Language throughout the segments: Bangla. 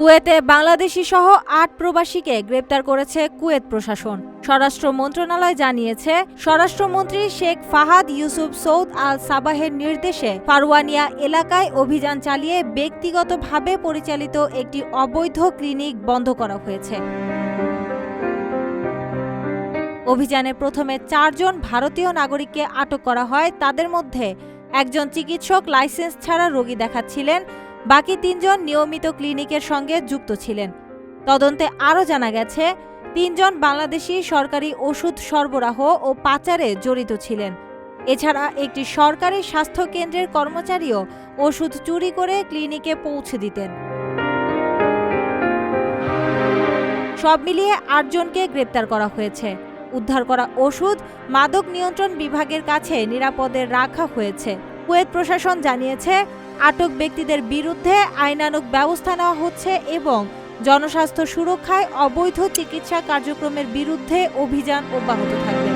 কুয়েতে বাংলাদেশি সহ আট প্রবাসীকে গ্রেপ্তার করেছে কুয়েত প্রশাসন। স্বরাষ্ট্র মন্ত্রণালয় জানিয়েছে, স্বরাষ্ট্রমন্ত্রী শেখ ফাহাদ ইউসুফ সৌদ আল সাবাহের নির্দেশে ফারওয়ানিয়া এলাকায় অভিযান চালিয়ে ব্যক্তিগতভাবে পরিচালিত একটি অবৈধ ক্লিনিক বন্ধ করা হয়েছে। অভিযানে প্রথমে চারজন ভারতীয় নাগরিককে আটক করা হয়। তাদের মধ্যে একজন চিকিৎসক লাইসেন্স ছাড়া রোগী দেখাচ্ছিলেন। বাকি তিনজন নিয়মিত ক্লিনিকের সঙ্গে যুক্ত ছিলেন। তদন্তে আরও জানা গেছে, তিনজন বাংলাদেশি সরকারি ওষুধ সরবরাহ ও পাচারে জড়িত ছিলেন। এছাড়া একটি সরকারি স্বাস্থ্য কেন্দ্রের কর্মচারীও ওষুধ চুরি করে ক্লিনিকে পৌঁছে দিতেন। সব মিলিয়ে আটজনকে গ্রেপ্তার করা হয়েছে। উদ্ধার করা ওষুধ মাদক নিয়ন্ত্রণ বিভাগের কাছে নিরাপদে রাখা হয়েছে। কুয়েত প্রশাসন জানিয়েছে আটক ব্যক্তিদের বিরুদ্ধে আইনানুগ ব্যবস্থা নেওয়া হচ্ছে এবং জনস্বাস্থ্য সুরক্ষায় অবৈধ চিকিৎসা কার্যক্রমের বিরুদ্ধে অভিযান অব্যাহত থাকবে।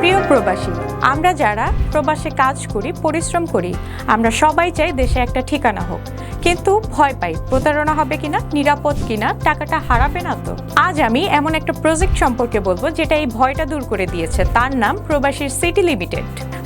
প্রিয় প্রবাসী, আমরা যারা প্রবাসে কাজ করি, পরিশ্রম করি, আমরা সবাই চাই দেশে একটা ঠিকানা হোক। কিন্তু ভয় পাই, প্রতারণা হবে কিনা, নিরাপদ কিনা, টাকাটা হারাবে না তো? আজ আমি এমন একটা প্রজেক্ট সম্পর্কে বলব, যেটা এই ভয়টা দূর করে দিয়েছে। তার নাম প্রবাসীর সিটি লিমিটেড।